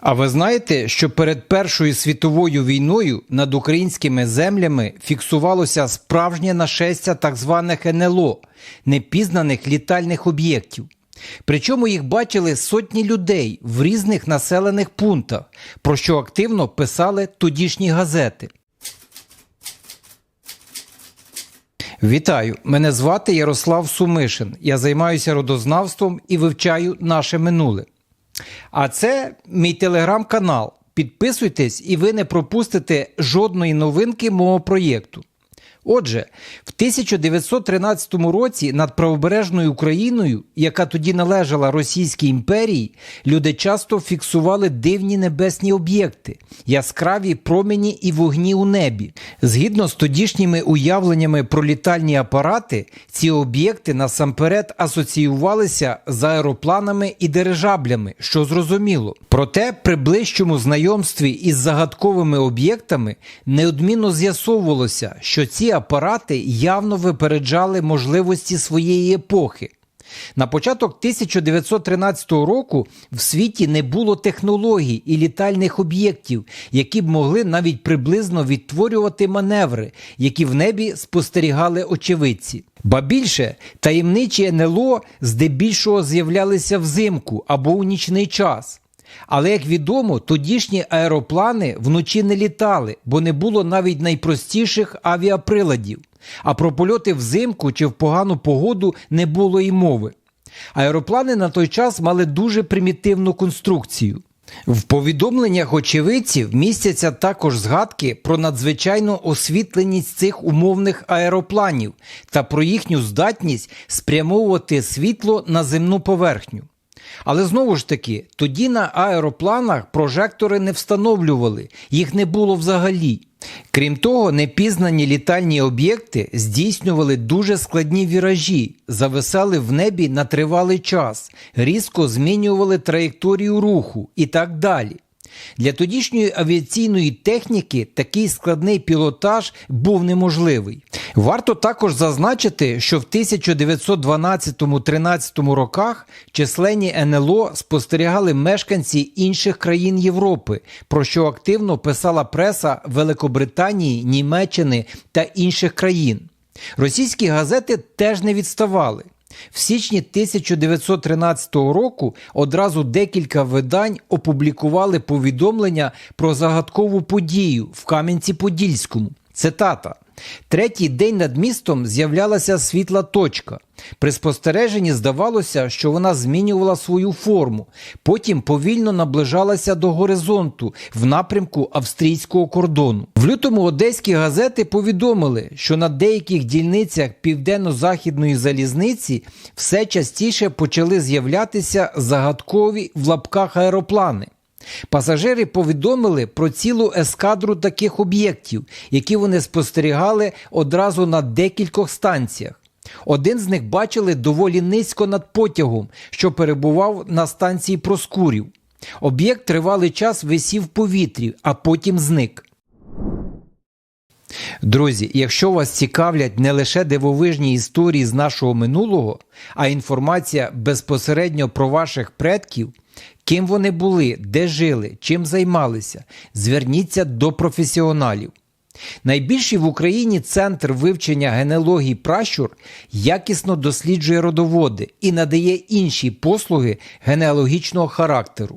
А ви знаєте, що перед Першою світовою війною над українськими землями фіксувалося справжнє нашестя так званих НЛО непізнаних літальних об'єктів. Причому їх бачили сотні людей в різних населених пунктах, про що активно писали тодішні газети. Вітаю! Мене звати Ярослав Сумишин. Я займаюся родознавством і вивчаю наше минуле. А це мій телеграм-канал. Підписуйтесь, і ви не пропустите жодної новинки мого проєкту. Отже, в 1913 році над правобережною Україною, яка тоді належала Російській імперії, люди часто фіксували дивні небесні об'єкти, яскраві промені і вогні у небі. Згідно з тодішніми уявленнями про літальні апарати, ці об'єкти насамперед асоціювалися з аеропланами і дирижаблями, що зрозуміло. Проте при ближчому знайомстві із загадковими об'єктами неодмінно з'ясовувалося, що ці апарати явно випереджали можливості своєї епохи. На початок 1913 року в світі не було технологій і літальних об'єктів, які б могли навіть приблизно відтворювати маневри, які в небі спостерігали очевидці. Ба більше таємничі НЛО здебільшого з'являлися взимку або у нічний час. Але, як відомо, тодішні аероплани вночі не літали, бо не було навіть найпростіших авіаприладів. А про польоти взимку чи в погану погоду не було й мови. Аероплани на той час мали дуже примітивну конструкцію. В повідомленнях очевидців містяться також згадки про надзвичайну освітленість цих умовних аеропланів та про їхню здатність спрямовувати світло на земну поверхню. Але знову ж таки, тоді на аеропланах прожектори не встановлювали, їх не було взагалі. Крім того, непізнані літальні об'єкти здійснювали дуже складні віражі, зависали в небі на тривалий час, різко змінювали траєкторію руху і так далі. Для тодішньої авіаційної техніки такий складний пілотаж був неможливий. Варто також зазначити, що в 1912-13 роках численні НЛО спостерігали мешканці інших країн Європи, про що активно писала преса Великобританії, Німеччини та інших країн. Російські газети теж не відставали. В січні 1913 року одразу декілька видань опублікували повідомлення про загадкову подію в Кам'янці-Подільському. Цитата. Третій день над містом з'являлася світла точка. При спостереженні здавалося, що вона змінювала свою форму, потім повільно наближалася до горизонту в напрямку австрійського кордону. В лютому одеські газети повідомили, що на деяких дільницях південно-західної залізниці все частіше почали з'являтися загадкові в лапках аероплани. Пасажири повідомили про цілу ескадру таких об'єктів, які вони спостерігали одразу на декількох станціях. Один з них бачили доволі низько над потягом, що перебував на станції Проскурів. Об'єкт тривалий час висів в повітрі, а потім зник. Друзі, якщо вас цікавлять не лише дивовижні історії з нашого минулого, а інформація безпосередньо про ваших предків, ким вони були, де жили, чим займалися, зверніться до професіоналів. Найбільший в Україні центр вивчення генеалогії пращур якісно досліджує родоводи і надає інші послуги генеалогічного характеру.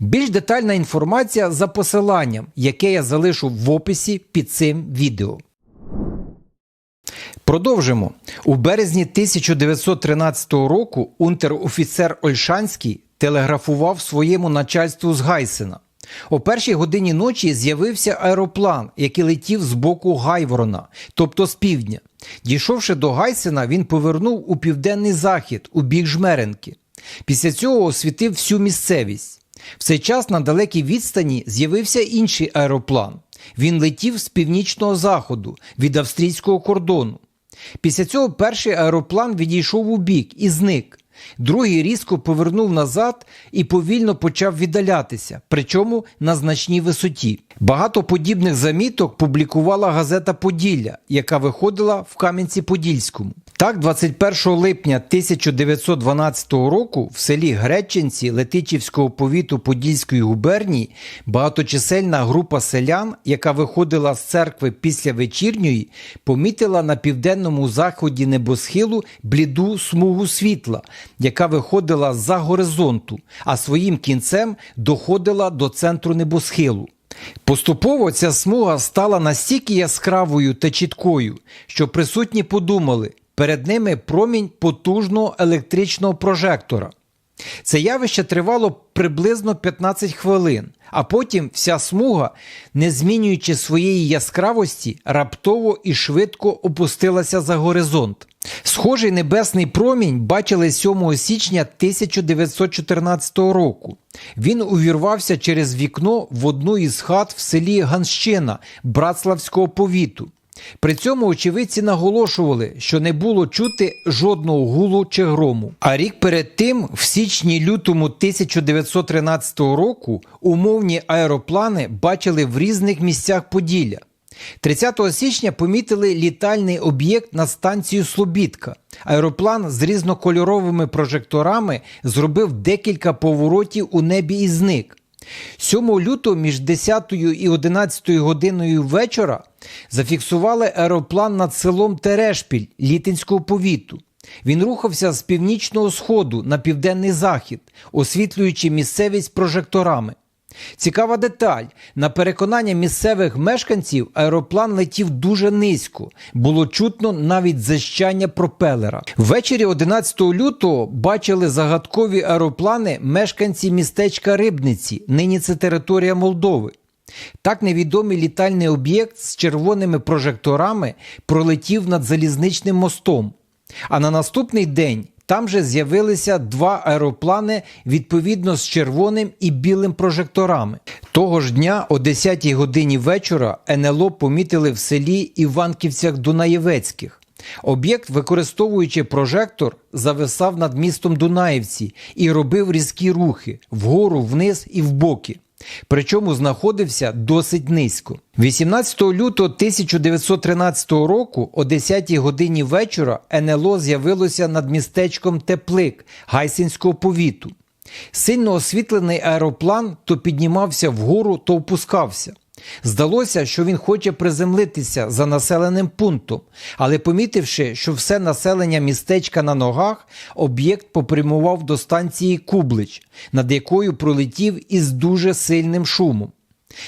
Більш детальна інформація за посиланням, яке я залишу в описі під цим відео. Продовжимо. У березні 1913 року унтер-офіцер Ольшанський телеграфував своєму начальству з Гайсена. О першій годині ночі з'явився аероплан, який летів з боку Гайворона, тобто з півдня. Дійшовши до Гайсена, він повернув у південний захід, у бік Жмеренки. Після цього освітив всю місцевість. В цей час на далекій відстані з'явився інший аероплан. Він летів з північного заходу від австрійського кордону. Після цього перший аероплан відійшов у бік і зник. Другий різко повернув назад і повільно почав віддалятися, причому на значній висоті. Багато подібних заміток публікувала газета Поділля, яка виходила в Кам'янці-Подільському. Так, 21 липня 1912 року в селі Греченці Летичівського повіту Подільської губернії багаточисельна група селян, яка виходила з церкви після вечірньої, помітила на південному заході небосхилу бліду смугу світла, яка виходила з-за горизонту, а своїм кінцем доходила до центру небосхилу. Поступово ця смуга стала настільки яскравою та чіткою, що присутні подумали, перед ними промінь потужного електричного прожектора. Це явище тривало приблизно 15 хвилин, а потім вся смуга, не змінюючи своєї яскравості, раптово і швидко опустилася за горизонт. Схожий небесний промінь бачили 7 січня 1914 року. Він увірвався через вікно в одну із хат в селі Ганщина Братславського повіту. При цьому очевидці наголошували, що не було чути жодного гулу чи грому. А рік перед тим, в січні-лютому 1913 року, умовні аероплани бачили в різних місцях Поділля. 30 січня помітили літальний об'єкт на станцію Слобідка. Аероплан з різнокольоровими прожекторами зробив декілька поворотів у небі і зник. 7 лютого між 10 і 11 годиною вечора зафіксували аероплан над селом Терешпіль Літинського повіту. Він рухався з північного сходу на південний захід, освітлюючи місцевість прожекторами. Цікава деталь. На переконання місцевих мешканців аероплан летів дуже низько, було чутно навіть защання пропелера. Ввечері 11 лютого бачили загадкові аероплани мешканці містечка Рибниці, нині це територія Молдови. Так невідомий літальний об'єкт з червоними прожекторами пролетів над залізничним мостом. А на наступний день там же з'явилися два аероплани відповідно з червоним і білим прожекторами. Того ж дня о 10 годині вечора НЛО помітили в селі Іванківцях Дунаєвецьких. Об'єкт, використовуючи прожектор, зависав над містом Дунаївці і робив різкі рухи вгору, вниз і вбоки. Причому знаходився досить низько. 18 лютого 1913 року о 10 годині вечора НЛО з'явилося над містечком Теплик Гайсинського повіту. Сильно освітлений аероплан то піднімався вгору, то опускався. Здалося, що він хоче приземлитися за населеним пунктом, але помітивши, що все населення містечка на ногах, об'єкт попрямував до станції Кублич, над якою пролетів із дуже сильним шумом.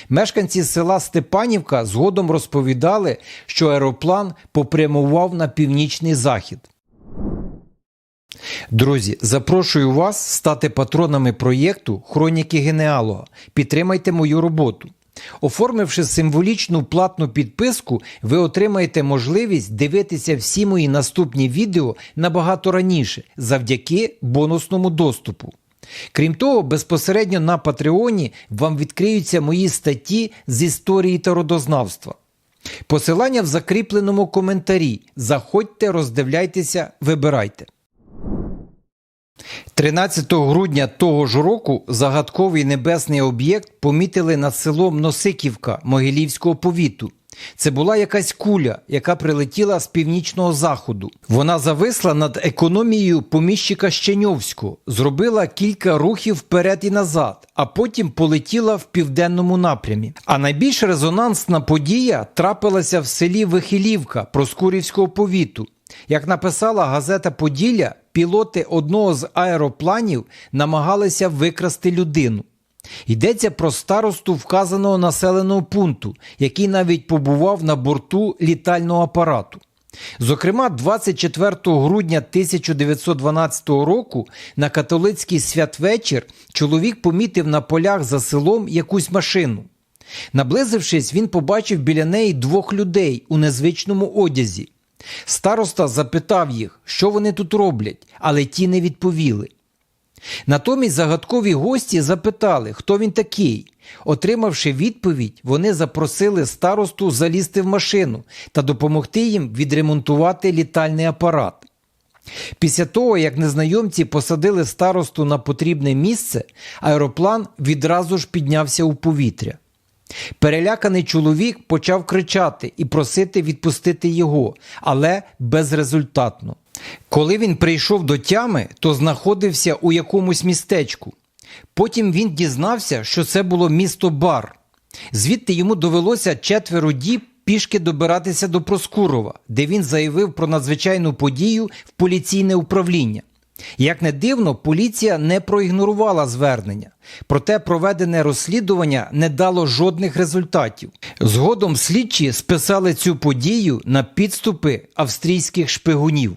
Мешканці села Степанівка згодом розповідали, що аероплан попрямував на північний захід. Друзі, запрошую вас стати патронами проєкту Хроніки Генеалога. Підтримайте мою роботу. Оформивши символічну платну підписку, ви отримаєте можливість дивитися всі мої наступні відео набагато раніше завдяки бонусному доступу. Крім того, безпосередньо на Патреоні вам відкриються мої статті з історії та родознавства. Посилання в закріпленому коментарі. Заходьте, роздивляйтеся, вибирайте. 13 грудня того ж року загадковий небесний об'єкт помітили над селом Носиківка Могилівського повіту. Це була якась куля, яка прилетіла з північного заходу. Вона зависла над економією поміщика Щеньовського, зробила кілька рухів вперед і назад, а потім полетіла в південному напрямі. А найбільш резонансна подія трапилася в селі Вихилівка Проскурівського повіту. Як написала газета Поділля, пілоти одного з аеропланів намагалися викрасти людину. Йдеться про старосту вказаного населеного пункту, який навіть побував на борту літального апарату. Зокрема, 24 грудня 1912 року на католицький святвечір чоловік помітив на полях за селом якусь машину. Наблизившись, він побачив біля неї двох людей у незвичному одязі. Староста запитав їх, що вони тут роблять, але ті не відповіли. Натомість загадкові гості запитали, хто він такий. Отримавши відповідь, вони запросили старосту залізти в машину та допомогти їм відремонтувати літальний апарат. Після того, як незнайомці посадили старосту на потрібне місце, аероплан відразу ж піднявся у повітря. Переляканий чоловік почав кричати і просити відпустити його, але безрезультатно. Коли він прийшов до тями, то знаходився у якомусь містечку. Потім він дізнався, що це було місто Бар. Звідти йому довелося четверо діб пішки добиратися до Проскурова, де він заявив про надзвичайну подію в поліційне управління. Як не дивно, поліція не проігнорувала звернення, проте проведене розслідування не дало жодних результатів. Згодом слідчі списали цю подію на підступи австрійських шпигунів.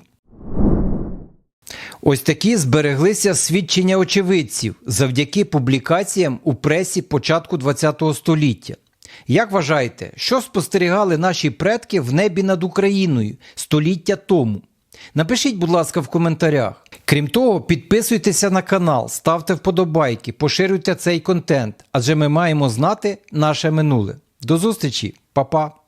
Ось такі збереглися свідчення очевидців завдяки публікаціям у пресі початку ХХ століття. Як вважаєте, що спостерігали наші предки в небі над Україною століття тому? Напишіть, будь ласка, в коментарях. Крім того, підписуйтеся на канал, ставте вподобайки, поширюйте цей контент, адже ми маємо знати наше минуле. До зустрічі, Па-па!